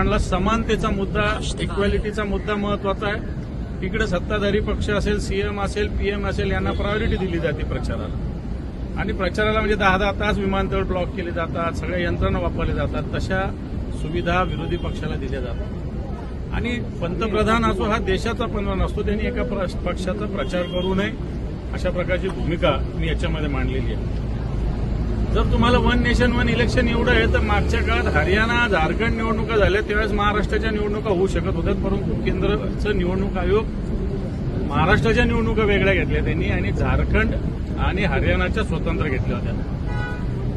मांडला समानतेचा मुद्दा इक्वॅलिटीचा मुद्दा महत्त्वाचा आहे. इकडे सत्ताधारी पक्ष असेल सीएम असेल पीएम असेल यांना प्रायोरिटी दिली जाते प्रचाराला. आणि प्रचाराला म्हणजे दहा दहा तास विमानतळ ब्लॉक केले जातात सगळ्या यंत्रणा वापरल्या जातात. तशा सुविधा विरोधी पक्षाला दिल्या जातात. आणि पंतप्रधान असो हा देशाचा पंतप्रधान असतो त्यांनी एका प्र- पक्षाचा प्रचार करू नये अशा प्रकारची भूमिका मी याच्यामध्ये मांडलेली आहे. जर तुम्हाला वन नेशन वन इलेक्शन एवढं आहे तर मागच्या काळात हरियाणा झारखंड निवडणुका झाल्या त्यावेळेस महाराष्ट्राच्या निवडणुका होऊ शकत होत्या परंतु केंद्राचं निवडणूक आयोग महाराष्ट्राच्या निवडणुका वेगळ्या घेतल्या त्यांनी आणि झारखंड आणि हरियाणाच्या स्वतंत्र घेतल्या होत्या.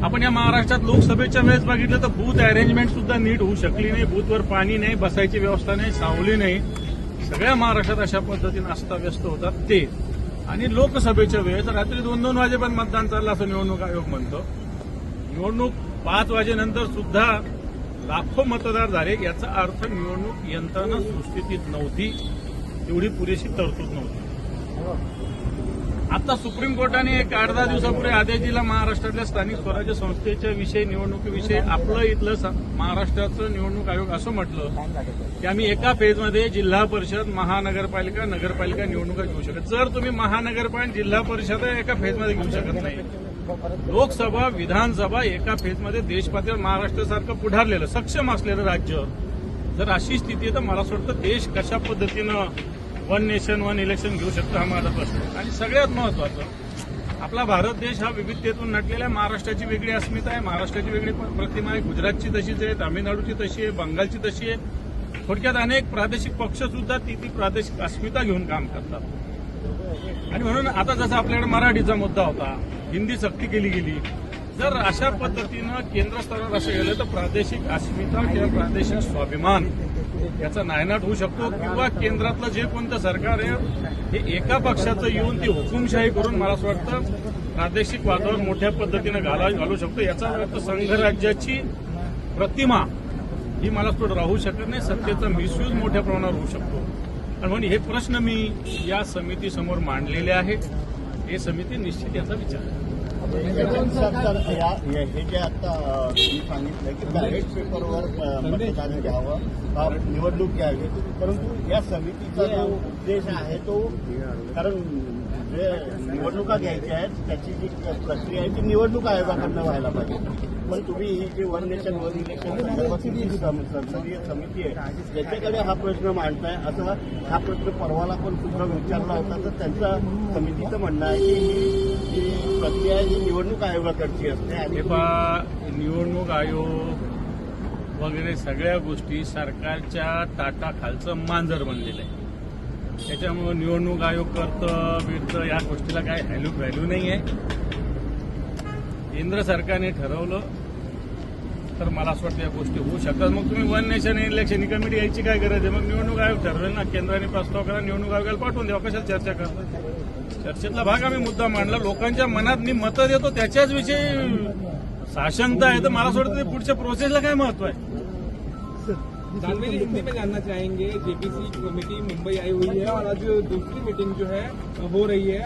आपण या महाराष्ट्रात लोकसभेच्या वेळेस बघितलं तर बूथ अरेंजमेंट सुद्धा नीट होऊ शकली नाही बूथवर पाणी नाही बसायची व्यवस्था नाही सावली नाही. सगळ्या महाराष्ट्रात अशा पद्धतीनं अस्ताव्यस्त होतात ते. आणि लोकसभेच्या वेळेस रात्री दोन दोन वाजेपर्यंत मतदान चाललं असं निवडणूक आयोग म्हणतो. निवडणूक पाच वाजेनंतर सुद्धा लाखो मतदार झाले. याचा अर्थ निवडणूक यंत्रणा सुस्थितीत नव्हती. तेवढी पुरेशी तरतूद नव्हती. आता सुप्रीम कोर्टाने एक आठ दहा दिवसापूर्वी आदेश दिला महाराष्ट्रातल्या स्थानिक स्वराज्य संस्थेच्या विषयी निवडणुकीविषयी आपलं इथलं महाराष्ट्राचं निवडणूक आयोग असं म्हटलं की आम्ही एका फेजमध्ये जिल्हा परिषद महानगरपालिका नगरपालिका निवडणुका घेऊ शकत. जर तुम्ही महानगरपालिका जिल्हा परिषद एका फेजमध्ये घेऊ शकत नाही लोकसभा विधानसभा एका फेजमध्ये देशपातळीवर महाराष्ट्रासारखं पुढारलेलं सक्षम असलेलं राज्य. जर अशी स्थिती आहे तर मला असं वाटतं देश कशा पद्धतीनं वन नेशन वन इलेक्शन घेऊ शकतो हा माझा प्रश्न आणि सगळ्यात महत्वाचं आपला भारत देश हा विविधतेतून नटलेला आहे महाराष्ट्राची वेगळी अस्मिता आहे महाराष्ट्राची वेगळी प्रतिमा आहे गुजरातची तशीच आहे तामिळनाडूची तशी आहे बंगालची तशी आहे. थोडक्यात अनेक प्रादेशिक पक्ष सुद्धा ती ती प्रादेशिक अस्मिता घेऊन काम करतात. आणि म्हणून आता जसं आपल्याकडे मराठीचा मुद्दा होता हिंदी सक्ती केली गेली. जर अशा पद्धतीनं केंद्र स्तरावर असं गेलं तर प्रादेशिक अस्मिता किंवा प्रादेशिक स्वाभिमान याचा नायनाट होऊ शकतो किंवा केंद्रातलं जे कोणतं सरकार आहे हे एका पक्षाचं येऊन ती हुकुमशाही करून मला असं वाटतं प्रादेशिक वातावरण मोठ्या पद्धतीनं घाला घालू शकतो. याचा अर्थ संघराज्याची प्रतिमा ही मला थोडं राहू शकत नाही. सत्तेचा मिसयूज मोठ्या प्रमाणावर होऊ शकतो. आणि म्हणून हे प्रश्न मी या समितीसमोर मांडलेले आहेत हे समिती निश्चित याचा विचार आहे हे हे जे आता मी तुम्ही सांगितलं की बॅलेट पेपरवर मतदान घ्यावं निवडणूक घ्यावी. परंतु या समितीचा जो उद्देश आहे तो कारण जे निवडणुका घ्यायच्या आहेत त्याची जी प्रक्रिया आहे ती निवडणूक आयोगाकडनं व्हायला पाहिजे. पण तुम्ही ही जी वन नेशन वन इलेक्शन संदर्भातली जी संसदीय समिती आहे त्याच्याकडे हा प्रश्न मांडताय असा हा प्रश्न परवाला पण सुद्धा विचारला होता तर त्यांचं समितीचं म्हणणं आहे की ही प्रक्रिया आहे ही निवडणूक आयोगाकडची असते. आणि निवडणूक आयोग वगैरे सगळ्या गोष्टी सरकारच्या ताटाखालचं मांजर बनलेलं आहे. त्याच्यामुळं निवडणूक आयोग करतं बिरतं या गोष्टीला काय व्हॅल्यू व्हॅल्यू नाही आहे केंद्र सरकारने ठरवलं तर मला असं वाटतं या गोष्टी होऊ शकतात. मग तुम्ही वन नेशन इलेक्शन ही कमिटी यायची काय गरज आहे? मग निवडणूक आयोग ठरवेल ना. केंद्राने प्रस्ताव करा निवडणूक आयोगाला पाठवून द्या. कशाला चर्चा करतो चर्चेतला भाग आम्ही मुद्दा मांडला. लोकांच्या मनात मी मतं देतो त्याच्याच विषयी साशंकता आहे. तर मला असं वाटतं पुढच्या प्रोसेसला काय महत्त्व आहे? जानवी जी हिंदी में जानना चाहेंगे जेपीसी कमेटी मुंबई आई हुई है और आज दूसरी मीटिंग जो है हो रही है।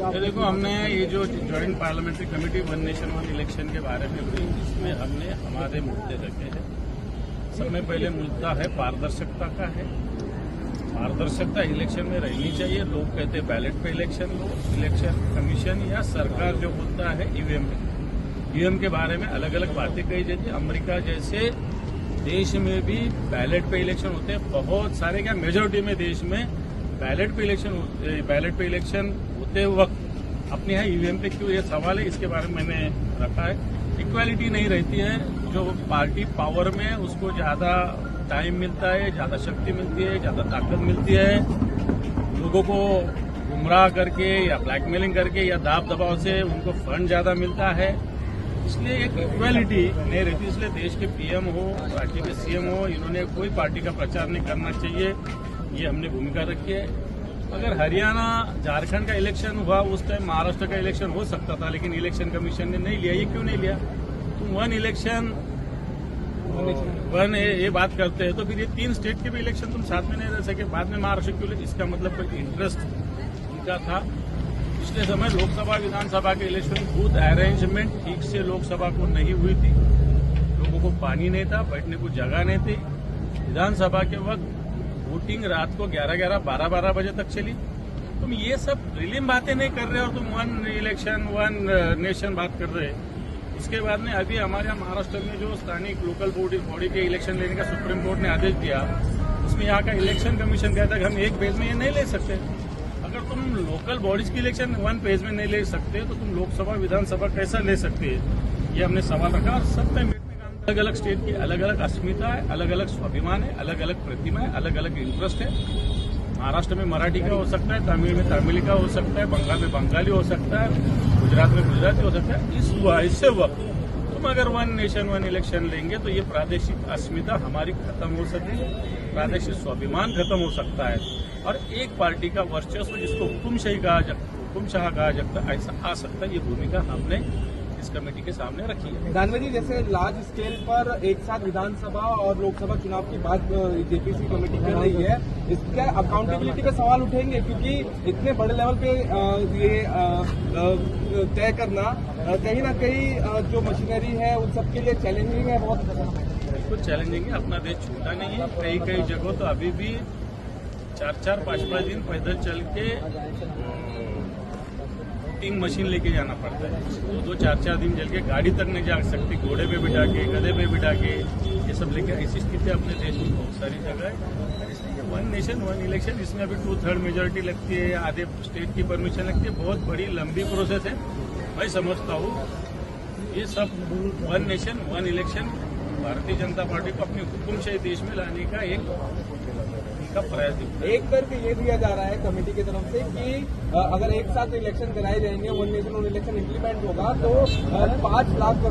तो देखो हमने ये जो joint parliamentary committee one nation one election के बारे में हुई इसमें हमने हमारे मुद्दे रखे हैं। सबसे पहले मुद्दा है पारदर्शिता का है। पारदर्शिता इलेक्शन में रहनी चाहिए। लोग कहते हैं बैलेट पे इलेक्शन लो इलेक्शन कमीशन या सरकार जो मुद्दा है ईवीएम में ईवीएम के बारे में अलग अलग बातें कही जाती है। अमेरिका जैसे देश में भी बैलेट पे इलेक्शन होते हैं। बहुत सारे क्या मेजोरिटी में देश में बैलेट पे इलेक्शन बैलेट पे इलेक्शन होते वक्त अपने यहाँ ईवीएम पे क्यों? ये सवाल है, इसके बारे में मैंने रखा है। इक्वालिटी नहीं रहती है। जो पार्टी पावर में उसको ज़्यादा टाइम मिलता है, ज़्यादा शक्ति मिलती है, ज़्यादा ताकत मिलती है। लोगों को गुमराह करके या ब्लैकमेलिंग करके या दाब दबाव से उनको फंड ज़्यादा मिलता है। इसलिए एक इक्वालिटी नहीं रहती। इसलिए देश के पीएम हो पार्टी के सीएम हो इन्होंने कोई पार्टी का प्रचार नहीं करना चाहिए। ये हमने भूमिका रखी है। अगर हरियाणा झारखंड का इलेक्शन हुआ उस टाइम महाराष्ट्र का इलेक्शन हो सकता था लेकिन इलेक्शन कमीशन ने नहीं लिया। ये क्यों नहीं लिया? तुम वन इलेक्शन वन ये, ये बात करते हैं। तो फिर ये तीन स्टेट के भी इलेक्शन तुम साथ में नहीं रह सके। बाद में महाराष्ट्र क्यों इसका मतलब कोई इंटरेस्ट उनका था। पिछले समय लोकसभा, विधानसभा के इलेक्शन बूथ अरेंजमेंट ठीक से लोकसभा को नहीं हुई थी। लोगों को पानी नहीं था, बैठने को जगह नहीं थी। विधानसभा के वक्त वोटिंग रात को 11 ग्यारह, बारह बारह बजे तक चली। तुम ये सब रिलीम बातें नहीं कर रहे और तुम वन इलेक्शन वन नेशन बात कर रहे। इसके बाद में अभी हमारे यहाँ महाराष्ट्र में जो स्थानिक लोकल बॉडी के इलेक्शन लेने का सुप्रीम कोर्ट ने आदेश दिया, उसमें यहाँ का इलेक्शन कमीशन कहता है कि हम एक पेज में ये नहीं ले सकते। तुम लोकल बॉडीज की इलेक्शन वन पेज में नहीं ले सकते तो तुम लोकसभा, विधानसभा कैसा ले सकते है? ये हमने सवाल रखा और सब में अलग अलग स्टेट की अलग अलग अस्मिता है अलग अलग स्वाभिमान है अलग अलग प्रतिमा है अलग अलग इंटरेस्ट है। महाराष्ट्र में मराठी का हो सकता है, तमिल में तमिल का हो सकता है, बंगाल में बंगाली हो सकता है, गुजरात में गुजराती हो सकता है, इस ऐसे वक्त तुम अगर वन नेशन वन इलेक्शन लेंगे तो ये प्रादेशिक अस्मिता हमारी खत्म हो सकती है प्रादेशिक स्वाभिमान खत्म हो सकता है। और एक पार्टी का वर्चस्व जिसको हुकुमशाही कहा जा हुकुमशाह कहा जाता है ऐसा आ सकता है ये भूमिका हमने इस कमेटी के सामने रखी है। दानवे जी जैसे लार्ज स्केल पर एक साथ विधानसभा और लोकसभा चुनाव की बात जेपीसी कमेटी कर रही है इसका अकाउंटेबिलिटी का सवाल उठेंगे क्योंकि इतने बड़े लेवल पे ये तय करना कहीं ना कहीं जो मशीनरी है उन सबके लिए चैलेंजिंग है बहुत। बिल्कुल चैलेंजिंग है अपना देश छोटा नहीं है कई कई जगहों तो अभी भी चार चार पाँच पाँच दिन पैदल चल के वोटिंग मशीन लेके जाना पड़ता है। दो दो चार चार दिन चल के गाड़ी तक नहीं जा सकती, घोड़े पे बिठा के, गधे पे बिठा के, ये सब लेके ऐसी स्थिति अपने देश में बहुत सारी जगह है। वन नेशन वन इलेक्शन इसमें अभी टू थर्ड मेजोरिटी लगती है, आधे स्टेट की परमिशन लगती है। बहुत बड़ी, लंबी प्रोसेस है। मैं समझता हूँ, ये सब one nation one election Bharatiya Janata party को अपनी हुकुमशाही देश में लाने का एक का प्रयास एक करके ये दिया जा रहा है कमेटी की तरफ़ से कि अगर एक साथ इलेक्शन कराए जाएँगे one nation one election implement होगा तो पाँच लाख